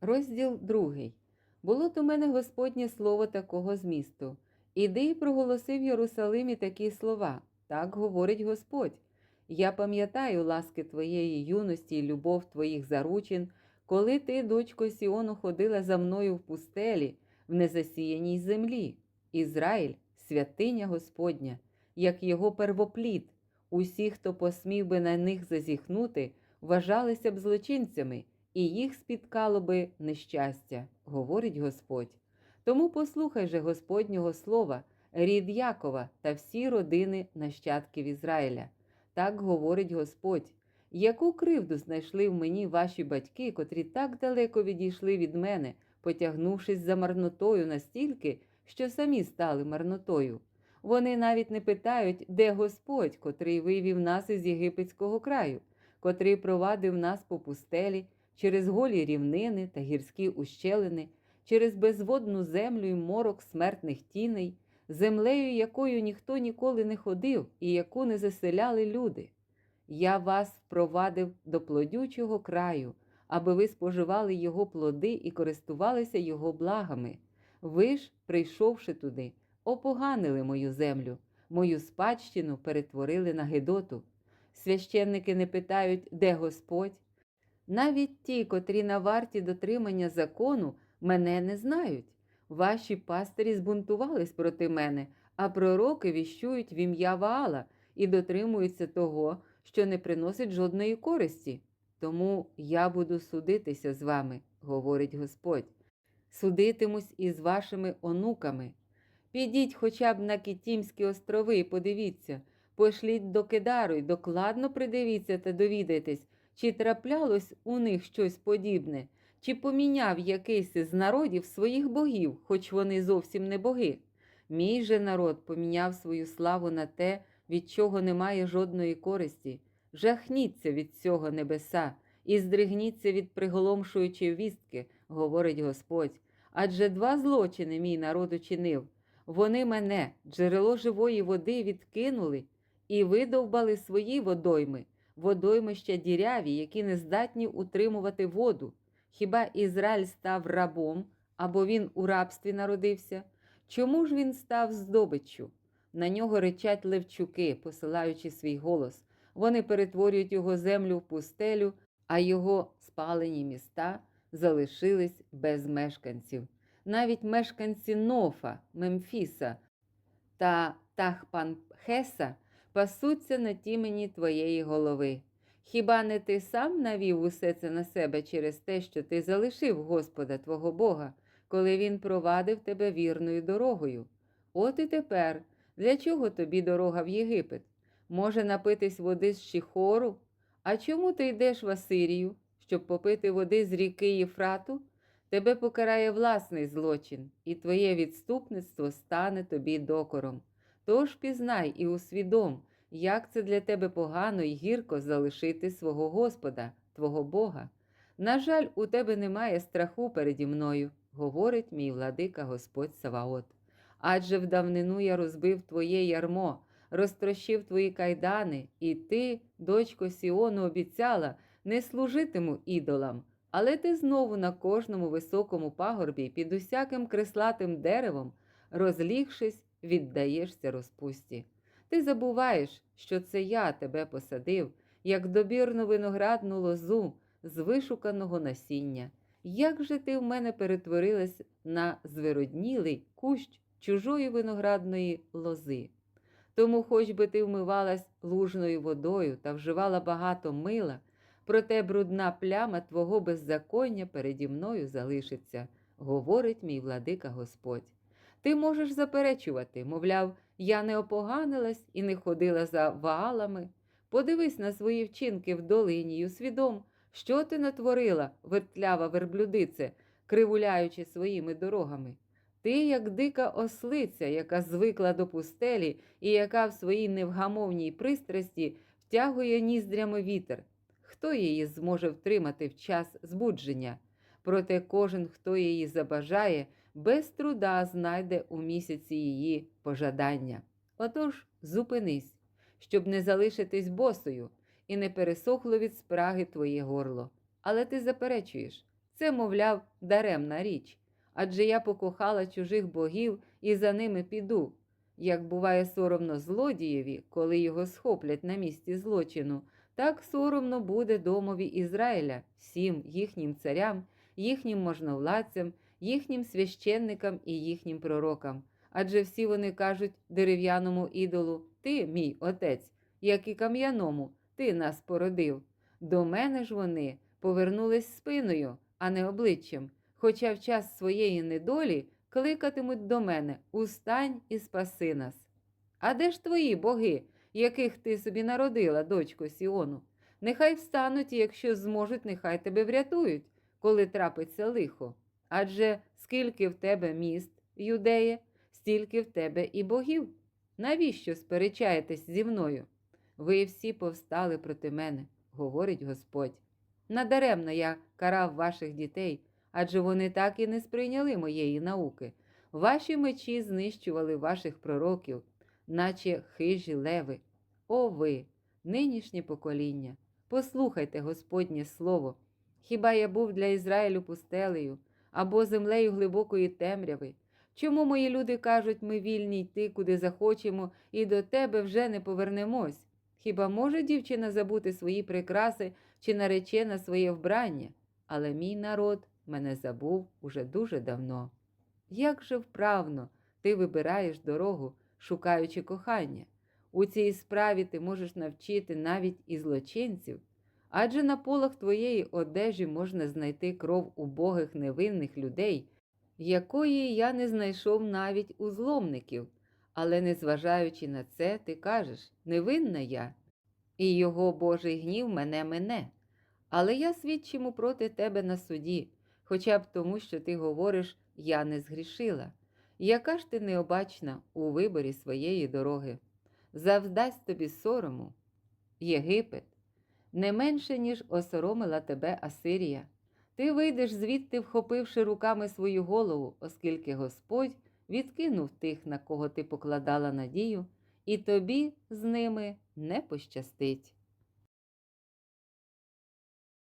Розділ другий. Було то мене Господнє слово такого змісту. Іди і проголоси в Єрусалимі такі слова. Так говорить Господь. Я пам'ятаю ласки твоєї юності і любов твоїх заручин, коли ти, дочко Сіону, ходила за мною в пустелі, в незасіяній землі. Ізраїль святиня Господня, як його первоплід. Усі, хто посмів би на них зазіхнути, вважалися б злочинцями, і їх спіткало би нещастя, говорить Господь. Тому послухай же Господнього слова, рід Якова та всі родини нащадків Ізраїля. Так говорить Господь. Яку кривду знайшли в мені ваші батьки, котрі так далеко відійшли від мене, потягнувшись за марнотою настільки, що самі стали марнотою? Вони навіть не питають, де Господь, котрий вивів нас із єгипетського краю, котрий провадив нас по пустелі через голі рівнини та гірські ущелини, через безводну землю і морок смертних тіней, землею, якою ніхто ніколи не ходив і яку не заселяли люди. Я вас впровадив до плодючого краю, аби ви споживали його плоди і користувалися його благами. Ви ж, прийшовши туди, опоганили мою землю, мою спадщину перетворили на Гедоту. Священники не питають, де Господь. Навіть ті, котрі на варті дотримання закону, мене не знають. Ваші пастирі збунтувались проти мене, а пророки віщують в ім'я Ваала і дотримуються того, що не приносить жодної користі. Тому я буду судитися з вами, говорить Господь. Судитимусь із вашими онуками. Підіть хоча б на Кітімські острови і подивіться, пошліть до Кедару й докладно придивіться та довідайтесь, чи траплялось у них щось подібне, чи поміняв якийсь з народів своїх богів, хоч вони зовсім не боги. Мій же народ поміняв свою славу на те, від чого немає жодної користі. Жахніться від цього небеса і здригніться від приголомшуючої вістки, говорить Господь. Адже два злочини мій народ учинив. Вони мене, джерело живої води, відкинули і видовбали свої водойми, водоймища діряві, які не здатні утримувати воду. Хіба Ізраїль став рабом або він у рабстві народився? Чому ж він став здобиччю? На нього речать левчуки, посилаючи свій голос. Вони перетворюють його землю в пустелю, а його спалені міста залишились без мешканців. Навіть мешканці Нофа, Мемфіса та Тахпанхеса пасуться на тімені твоєї голови. Хіба не ти сам навів усе це на себе через те, що ти залишив Господа твого Бога, коли Він провадив тебе вірною дорогою? От і тепер, для чого тобі дорога в Єгипет? Може напитись води з Шіхору? А чому ти йдеш в Асирію, щоб попити води з ріки Єфрату? Тебе покарає власний злочин, і твоє відступництво стане тобі докором. Тож пізнай і усвідом, як це для тебе погано і гірко залишити свого Господа, твого Бога. На жаль, у тебе немає страху переді мною, говорить мій владика Господь Саваот. Адже в давнину я розбив твоє ярмо, розтрощив твої кайдани, і ти, дочко Сіону, обіцяла, не служитиму ідолам. Але ти знову на кожному високому пагорбі під усяким креслатим деревом, розлігшись, віддаєшся розпусті. Ти забуваєш, що це я тебе посадив, як добірну виноградну лозу з вишуканого насіння. Як же ти в мене перетворилась на звироднілий кущ чужої виноградної лози? Тому, хоч би ти вмивалась лужною водою та вживала багато мила, проте брудна пляма твого беззаконня переді мною залишиться, говорить мій владика Господь. Ти можеш заперечувати, мовляв, я не опоганилась і не ходила за ваалами. Подивись на свої вчинки в долині й усвідом, що ти натворила, вертлява верблюдице, кривуляючи своїми дорогами. Ти, як дика ослиця, яка звикла до пустелі і яка в своїй невгамовній пристрасті втягує ніздрями вітер. Хто її зможе втримати в час збудження? Проте кожен, хто її забажає, без труда знайде у місяці її пожадання. Отож, зупинись, щоб не залишитись босою і не пересохло від спраги твоє горло. Але ти заперечуєш, Це, мовляв, даремна річ. Адже я покохала чужих богів і за ними піду. Як буває соромно злодієві, коли його схоплять на місці злочину, так соромно буде домові Ізраїля, всім їхнім царям, їхнім можновладцям, їхнім священникам і їхнім пророкам. Адже всі вони кажуть дерев'яному ідолу: Ти, мій отець, як і кам'яному, ти нас породив. До мене ж вони повернулись спиною, а не обличчям, хоча в час своєї недолі кликатимуть до мене Устань і спаси нас. А де ж твої боги, яких ти собі народила, дочко Сіону? Нехай встануть, і якщо зможуть, нехай тебе врятують, коли трапиться лихо. Адже скільки в тебе міст, юдеє, стільки в тебе і богів. Навіщо сперечаєтесь зі мною? Ви всі повстали проти мене, говорить Господь. Надаремно я карав ваших дітей, адже вони так і не сприйняли моєї науки. Ваші мечі знищували ваших пророків, наче хижі леви. О ви, нинішнє покоління, послухайте Господнє слово. Хіба я був для Ізраїлю пустелею або землею глибокої темряви? Чому мої люди кажуть, ми вільні йти, куди захочемо, і до тебе вже не повернемось? Хіба може дівчина забути свої прикраси чи наречена своє вбрання? Але мій народ мене забув уже дуже давно. Як же вправно ти вибираєш дорогу, шукаючи кохання? У цій справі ти можеш навчити навіть і злочинців, адже на полах твоєї одежі можна знайти кров убогих невинних людей, якої я не знайшов навіть у зломників. Але, незважаючи на це, ти кажеш невинна я, і його Божий гнів мене мине. Але я свідчиму проти тебе на суді, хоча б тому, що ти говориш, я не згрішила. Яка ж ти необачна у виборі своєї дороги? Завдасть тобі сорому, Єгипет, не менше, ніж осоромила тебе Асирія. Ти вийдеш звідти, вхопивши руками свою голову, оскільки Господь відкинув тих, на кого ти покладала надію, і тобі з ними не пощастить.